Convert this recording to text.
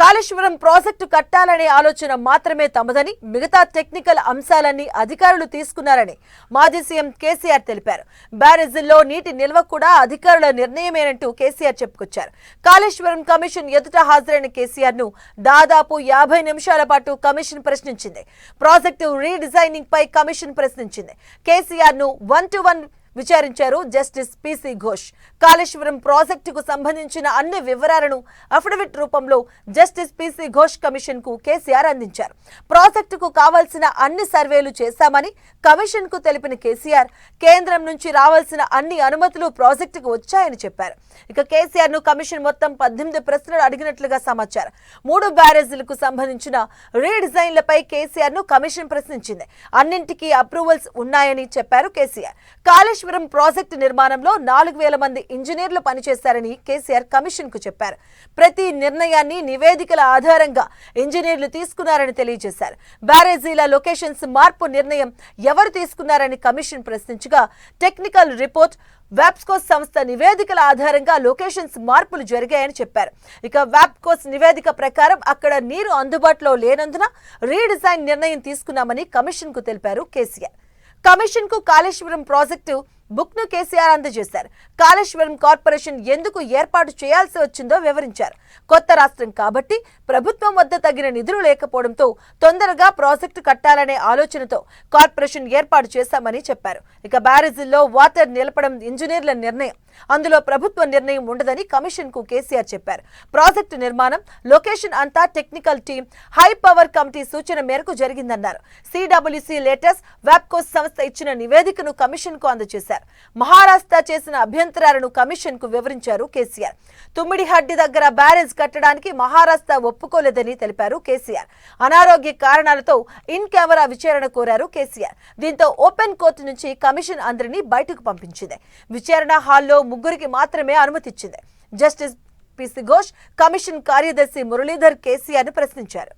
Kaleshwaram project కట్టాలనే ఆలోచన మాత్రమే తమదని మిగతా టెక్నికల్ అంశాలన్నీ అధికారులు తీసుకున్నారని మాజీ సీఎం కేసీఆర్ తెలిపారు. బ్యారేజీల్లో నీటి నిల్వ కూడా అధికారుల నిర్ణయమేనంటూ కేసీఆర్ చెప్పుకొచ్చారు. కాళేశ్వరం కమిషన్ ఎదుట హాజరైన కేసీఆర్ను దాదాపు యాభై నిమిషాల పాటు కమిషన్ ప్రశ్నించింది. ప్రాజెక్టు రీడిజైనింగ్ పై కమిషన్ ప్రశ్నించింది. కేసీఆర్ను వన్ టు వన్ విచారించారు జస్టిస్ పిసి ఘోష్. కాళేశ్వరం ప్రాజెక్టుకు సంబంధించిన అన్ని వివరాలను అఫిడవిట్ రూపంలో జస్టిస్ పిసి ఘోష్ కమిషన్కు కేసీఆర్ అందించారు. ప్రాజెక్టుకు కావాల్సిన అన్ని సర్వేలు చేశామని కమిషన్కు తెలిపిన కేసీఆర్ కేంద్రం నుంచి రావాల్సిన అన్ని అనుమతులు ప్రాజెక్టుకు వచ్చాయని చెప్పారు. ఇక కేసీఆర్ను కమిషన్ మొత్తం పద్దెనిమిది ప్రశ్నలు అడిగినట్లుగా సమాచారం. మూడు బ్యారేజీలకు సంబంధించిన రీడిజైన్లపై కేసీఆర్ను కమిషన్ ప్రశ్నించింది. అన్నింటికీ అప్రూవల్స్ ఉన్నాయని చెప్పారు కేసీఆర్. కాళేశ్వరం ప్రాజెక్టు నిర్మాణంలో నాలుగు వేల మంది ఇంజనీర్లు పనిచేశారని కేసీఆర్ కమిషన్కు చెప్పారు. ప్రతి నిర్ణయాన్ని నివేదికల ఆధారంగా ఇంజనీర్లు తీసుకున్నారని తెలియజేశారు. బ్యారేజీల లొకేషన్స్ మార్పు నిర్ణయం ఎవరు తీసుకున్నారని కమిషన్ ప్రశ్నించగా టెక్నికల్ రిపోర్ట్ వ్యాప్స్కోస్ సంస్థ నివేదికల ఆధారంగా లొకేషన్స్ మార్పులు జరిగాయని చెప్పారు. ఇక వ్యాప్కోస్ నివేదిక ప్రకారం అక్కడ నీరు అందుబాటులో లేనందున రీడిజైన్ నిర్ణయం తీసుకున్నామని కమిషన్కు తెలిపారు కేసీఆర్. కమిషన్కు కాళేశ్వరం ప్రాజెక్టు బుక్ను కేసీఆర్ అందజేశారు. కాళేశ్వరం కార్పొరేషన్ ఎందుకు ఏర్పాటు చేయాల్సి వచ్చిందో వివరించారు. కొత్త రాష్ట్రం కాబట్టి ప్రభుత్వం వద్ద తగిన నిధులు లేకపోవడంతో తొందరగా ప్రాజెక్టు కట్టాలనే ఆలోచనతో కార్పొరేషన్ ఏర్పాటు చేశామని చెప్పారు. ఇక బ్యారేజీల్లో వాటర్ నిలపడం ఇంజనీర్ల నిర్ణయం. అందులో ప్రభుత్వ నిర్ణయం ఉండదని కమిషన్కు కేసీఆర్ చెప్పారు. ప్రాజెక్టు నిర్మాణం లొకేషన్ అంతా technical team high power committee సూచన మేరకు జరిగిందన్నారు. సిడబ్ల్యూసి లేటెస్ట్ వ్యాప్కోస్ సంస్థ ఇచ్చిన నివేదికను కమిషన్కు అందజేశారు. మహారాష్ట్ర చేసిన అభ్యంతరాలను కమిషన్కు వివరించారు కేసీఆర్. తుమ్మిడిహడ్డి దగ్గర బ్యారేజ్ కట్టడానికి మహారాష్ట్ర ఒప్పుకోలేదని తెలిపారు కేసీఆర్. అనారోగ్య కారణాలతో ఇన్ కెమెరా విచారణ కోరారు కేసీఆర్. దీంతో ఓపెన్ కోర్టు నుంచి కమిషన్ అందరినీ బయటకు పంపించింది. విచారణ హాల్లో ముగ్గురికి మాత్రమే అనుమతిచ్చింది. Justice P C Ghosh commission కార్యదర్శి మురళీధర్ కేసీఆర్ను ప్రశ్నించారు.